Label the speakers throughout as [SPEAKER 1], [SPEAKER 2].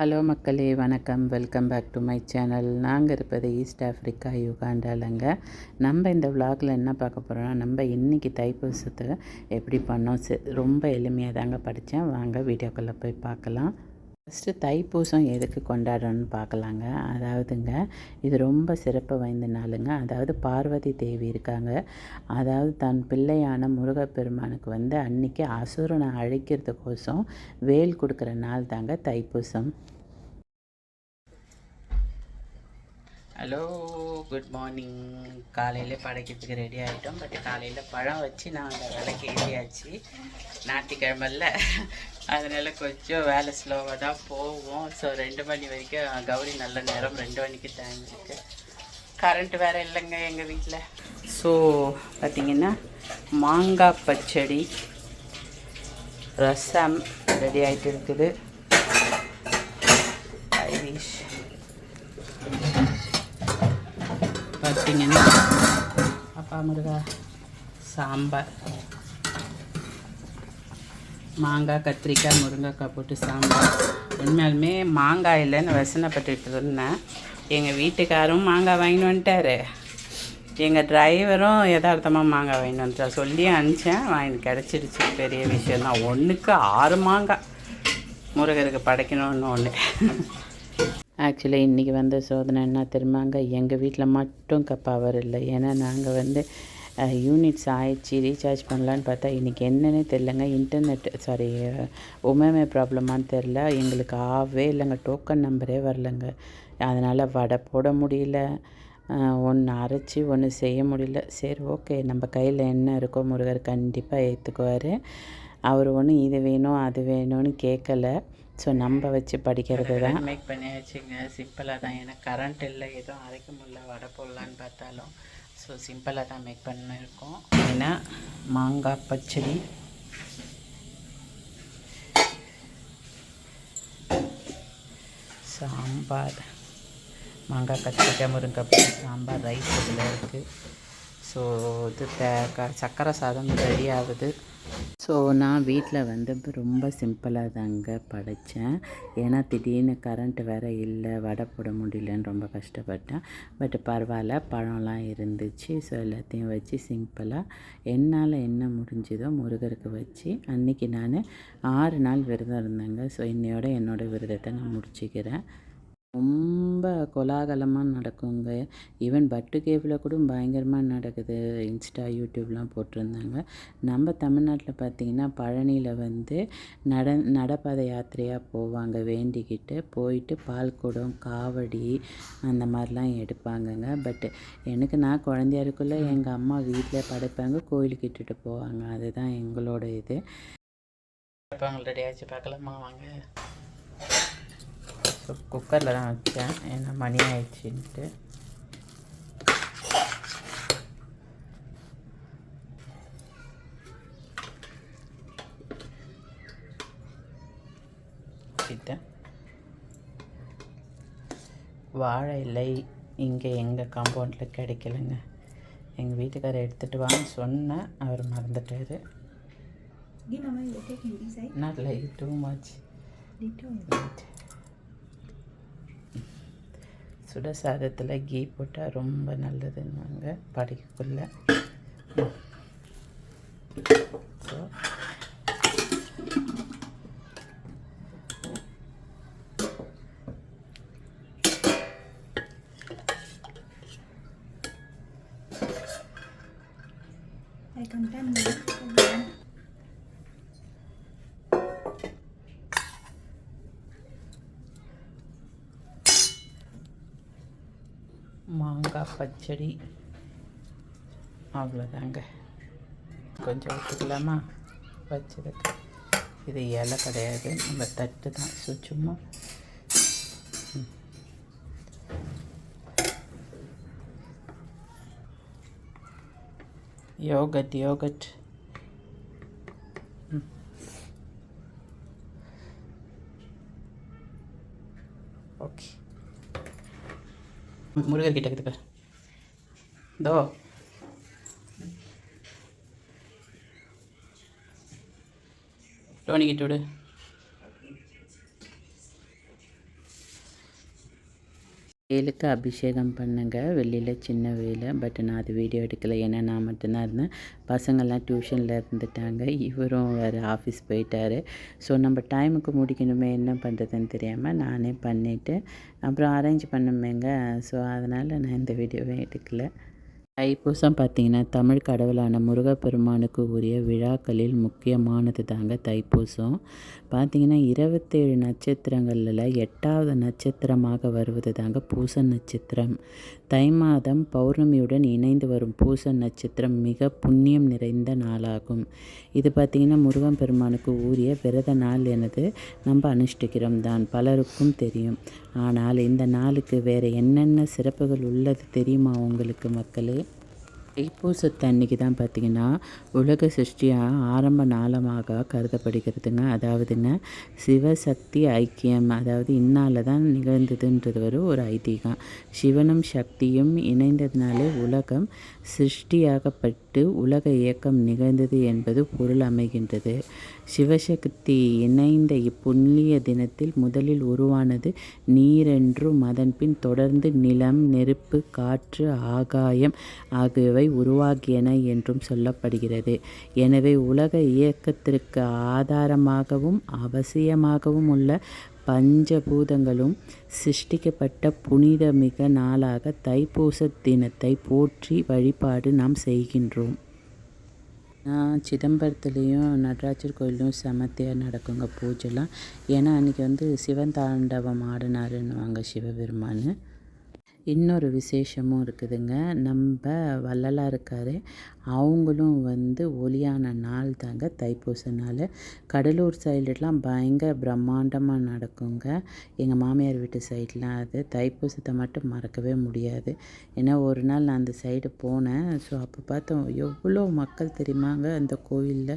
[SPEAKER 1] Hello மக்களே வணக்கம். Welcome back to my channel. நாங்கள் இருப்பது ஈஸ்ட் ஆஃப்ரிக்கா யுகாண்டாலங்க. நம்ம இந்த விலாகில் என்ன பார்க்க போகிறோம்னா நம்ம இன்றைக்கி தைப்பூசத்தை எப்படி பண்ணோம்? ரொம்ப எளிமையாக தாங்க படித்தேன் வாங்க வீடியோக்குள்ளே போய் பார்க்கலாம். ஃபஸ்ட்டு தைப்பூசம் எதுக்கு கொண்டாடுறோன்னு பார்க்கலாங்க. அதாவதுங்க இது ரொம்ப சிறப்பு வாய்ந்த நாளுங்க. அதாவது பார்வதி தேவி இருக்காங்க. அதாவது தன் பிள்ளையான முருகப்பெருமானுக்கு வந்து அன்னைக்கு அசுரனை அழிக்கிறதுக்கோசம் வேல் கொடுக்குற நாள் தாங்க தைப்பூசம். ஹலோ குட் மார்னிங் காலையில் படைக்கிறதுக்கு ரெடி ஆகிட்டோம் பட் காலையில் பழம் வச்சு நான் அந்த வேலைக்கு ஏறியாச்சு. ஞாயிற்றுக்கிழமல்ல அதனால் கொஞ்சம் வேலை ஸ்லோவாக தான் போவோம். ஸோ ரெண்டு மணி வரைக்கும் கௌரி நல்ல நேரம் ரெண்டு மணிக்கு டைம் இருக்குது கரண்ட் வேறு இல்லைங்க எங்கள் வீட்டில் ஸோ பார்த்திங்கன்னா மாங்காய் பச்சடி ரசம் ரெடி ஆகிட்டு இருக்குது. ஐரிஷ் பார்த்தீங்கன்னா அப்பா முருகா சாம்பார். மாங்காய் கத்திரிக்காய் முருங்கைக்காய் போட்டு சாம்பார். உண்மையாலுமே மாங்காய் இல்லைன்னு வசனப்பட்டுட்டு இருந்தேன். எங்கள் வீட்டுக்காரும் மாங்காய் வாங்கிட்டு வந்துட்டாரு. எங்கள் டிரைவரும் யதார்த்தமாக மாங்காய் வாங்கிட்டு வந்துட்டா சொல்லி அனுப்பிச்சேன். வாங்கி கிடச்சிருச்சு. பெரிய விஷயம் தான் ஒன்றுக்கு ஆறு மாங்காய் முருகருக்கு படைக்கணும்னு ஒன்று ஆக்சுவலி இன்றைக்கி வந்த சோதனை என்ன தெரியுமாங்க எங்கள் வீட்டில் மட்டும் பவர் இல்லை. ஏன்னா நாங்கள் வந்து யூனிட்ஸ் ஆயிடுச்சு ரீசார்ஜ் பண்ணலான்னு பார்த்தா இன்றைக்கி என்னன்னே தெரிலங்க இன்டர்நெட் சாரி உமேமே ப்ராப்ளமான்னு தெரில எங்களுக்கு ஆகவே இல்லைங்க. டோக்கன் நம்பரே வரலங்க. அதனால் வடை போட முடியல. ஒன்று அரைச்சி ஒன்று செய்ய முடியல. சரி ஓகே நம்ம கையில் என்ன இருக்கோ முருகர் கண்டிப்பாக ஏற்றுக்குவார் அவர் ஒன்றும் இது வேணும் அது வேணும்னு கேட்கல. ஸோ நம்ம வச்சு படிக்கிறது தான். மேக் பண்ணி வச்சுங்க சிம்பிளாக தான். ஏன்னா கரண்ட் இல்லை. எதுவும் அரைக்க முடியல வடை போடலான்னு பார்த்தாலும். ஸோ சிம்பிளாக தான் மேக் பண்ணியிருக்கோம். ஏன்னா மாங்காய் பச்சடி. சாம்பார். மாங்காய் கத்திரிக்காய் முருங்கைக்காய் சாம்பார் ரைஸ் இதில் இருக்குது ஸோ இது க சக்கரை சாதம் ரெடி ஆகுது ஸோ நான் வீட்டில் வந்து ரொம்ப சிம்பிளாக தாங்க படைத்தேன் ஏன்னா திடீர்னு கரண்ட் வேறு இல்லை வடை போட முடியலன்னு ரொம்ப கஷ்டப்பட்டேன். பட் பரவாயில்ல பழம்லாம் இருந்துச்சு. ஸோ எல்லாத்தையும் வச்சு சிம்பிளாக என்னால் என்ன முடிஞ்சதோ முருகருக்கு வச்சு அன்றைக்கி நான் ஆறு நாள் விரதம் இருந்தேங்க. ஸோ இன்னையோட என்னோடய விரதத்தை நான் முடிச்சுக்கிறேன். ரொம்ப கோலாகலமாக நடக்குங்க. ஈவன் பட்டு கேவில் கூட பயங்கரமாக நடக்குது. இன்ஸ்டா யூடியூப்லாம் போட்டிருந்தாங்க. நம்ம தமிழ்நாட்டில் பார்த்திங்கன்னா பழனியில் வந்து நட நடப்பாத யாத்திரையாக போவாங்க. வேண்டிக்கிட்டு போயிட்டு பால் குடம் காவடி அந்த மாதிரிலாம் எடுப்பாங்கங்க. பட் எனக்கு நான் குழந்தையா எங்கள் அம்மா வீட்டில் படைப்பாங்க. கோயிலுக்கு இட்டுட்டு போவாங்க. அதுதான் எங்களோட இது. ரெடி ஆச்சு பார்க்கலாமா? வாங்க. ஸோ குக்கரில் தான் வச்சேன். ஏன்னா மணி ஆயிடுச்சுன்ட்டு. வச்சுட்டேன் வாழை இலை இங்கே எங்கள் காம்பவுண்டில் கிடைக்கலங்க. எங்கள் வீட்டுக்காரர் எடுத்துகிட்டு வான்னு சொன்னேன் அவர் மறந்துட்டாரு? Not like too much
[SPEAKER 2] Little.
[SPEAKER 1] சுட சாதத்தில் கீ போட்டால் ரொம்ப நல்லதுன்னாங்க படிக்கக்குள்ள. ஸோ
[SPEAKER 2] I come
[SPEAKER 1] மாங்காய் பச்சடி. அவ்வளோதாங்க. கொஞ்சம் ஊற்றிக்கலாமா வச்சதுக்கு இது இலை கிடையாது. நம்ம தட்டு தான். சுச்சுமா சும்மா. Yoghurt yoghurt. முருகர் கிட்ட இருக்குது தோ டோனி கிட்ட விடு. வேலுக்கு அபிஷேகம் பண்ணுங்க. வெளியில் சின்ன வேலை பட் நான் அது வீடியோ எடுக்கலை. ஏன்னா நான் மட்டும்தான் இருந்தேன். பசங்கள்லாம் டியூஷனில் இருந்துட்டாங்க. இவரும் வேறு ஆஃபீஸ் போயிட்டாரு. ஸோ நம்ம டைமுக்கு முடிக்கணுமே என்ன பண்ணுறதுன்னு தெரியாமல் நானே பண்ணிவிட்டு அப்புறம் அரேஞ்ச் பண்ணுமேங்க. ஸோ அதனால் நான் இந்த வீடியோவே எடுக்கலை. தைப்பூசம் பார்த்திங்கன்னா தமிழ் கடவுளான முருகப்பெருமானுக்கு உரிய விழாக்களில் முக்கியமானது தாங்க தைப்பூசம். பார்த்திங்கன்னா இருபத்தேழு நட்சத்திரங்களில் எட்டாவது நட்சத்திரமாக வருவது தாங்க பூச நட்சத்திரம். தை மாதம் பௌர்ணமியுடன் இணைந்து வரும் பூச நட்சத்திரம் மிக புண்ணியம் நிறைந்த நாளாகும். இது பார்த்திங்கன்னா முருகன் பெருமானுக்கு உரிய விரத நாள் எனது நம்ம அனுஷ்டிக்கிறோம் தான் பலருக்கும் தெரியும். ஆனால் இந்த நாளுக்கு வேறு என்னென்ன சிறப்புகள் உள்ளது தெரியுமா உங்களுக்கு மக்களே? தைப்பூசத்தன்னைக்கு தான் பார்த்திங்கன்னா உலக சிருஷ்டியாக ஆரம்ப நாளமாக கருதப்படுகிறதுங்க. அதாவதுங்க சிவசக்தி ஐக்கியம். அதாவது இன்னால் தான் நிகழ்ந்ததுன்றது ஒரு ஒரு ஐதீகம். சிவனும் சக்தியும் இணைந்ததுனாலே உலகம் சிருஷ்டியாகப்பட்டு உலக இயக்கம் நிகழ்ந்தது என்பது பொருள் அமைகின்றது. சிவசக்தி இணைந்த இப்புண்ணிய தினத்தில் முதலில் உருவானது நீரென்றும் அதன்பின் தொடர்ந்து நிலம் நெருப்பு காற்று ஆகாயம் ஆகியவை உருவாகியன என்றும் சொல்லப்படுகிறது. எனவே உலக இயக்கத்திற்கு ஆதாரமாகவும் அவசியமாகவும் உள்ள பஞ்சபூதங்களும் சிருஷ்டிக்கப்பட்ட புனிதமிக நாளாக தைப்பூச தினத்தை போற்றி வழிபாடு நாம் செய்கின்றோம். நான் சிதம்பரத்துலேயும் நடராஜர் கோயிலும் செமத்தியாக நடக்குங்க பூஜைலாம். ஏன்னா அன்றைக்கி வந்து சிவன் தாண்டவம் ஆடினாருன்னுவாங்க சிவபெருமான். இன்னொரு விசேஷமும் இருக்குதுங்க. நம்ம வள்ளலாக இருக்கார். அவங்களும் வந்து ஒளியான நாள் தாங்க தைப்பூச நாள் கடலூர் சைடுலாம் பயங்கர பிரம்மாண்டமாக நடக்குங்க. எங்கள் மாமியார் வீட்டு சைட்லாம் அது தைப்பூசத்தை மட்டும் மறக்கவே முடியாது. ஏன்னா ஒரு நாள் நான் அந்த சைடு போனேன். ஸோ அப்போ பார்த்தோம் எவ்வளோ மக்கள் தெரியுமாங்க அந்த கோயிலில்.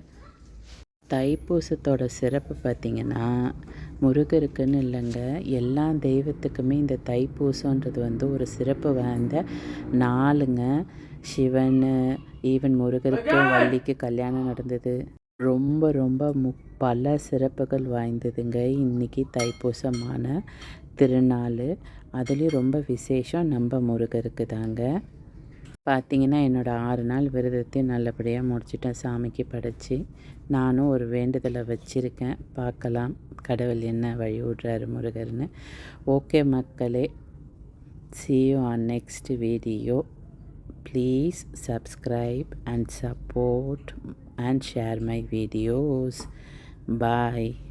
[SPEAKER 1] தைப்பூசத்தோட சிறப்பு பார்த்திங்கன்னா முருகருக்குன்னு இல்லைங்க. எல்லா தெய்வத்துக்குமே இந்த தைப்பூசன்றது வந்து ஒரு சிறப்பு வாய்ந்த நாளுங்க. சிவன் ஈவன் முருகருக்கு வள்ளிக்கு கல்யாணம் நடந்தது. ரொம்ப ரொம்ப மு பல சிறப்புகள் வாய்ந்ததுங்க இன்றைக்கி தைப்பூசமான திருநாள். அதுலேயும் ரொம்ப விசேஷம் நம்ம முருகருக்கு தாங்க. பார்த்திங்கன்னா என்னோடய ஆறு நாள் விரதத்தையும் நல்லபடியாக முடிச்சுட்டேன். சாமிக்கு படைச்சி நானும் ஒரு வேண்டுதலை வச்சுருக்கேன். பார்க்கலாம் கடவுள் என்ன வழி விடுறாரு முருகர்னு. ஓகே மக்களே see you on on video please please and support and share my videos videos.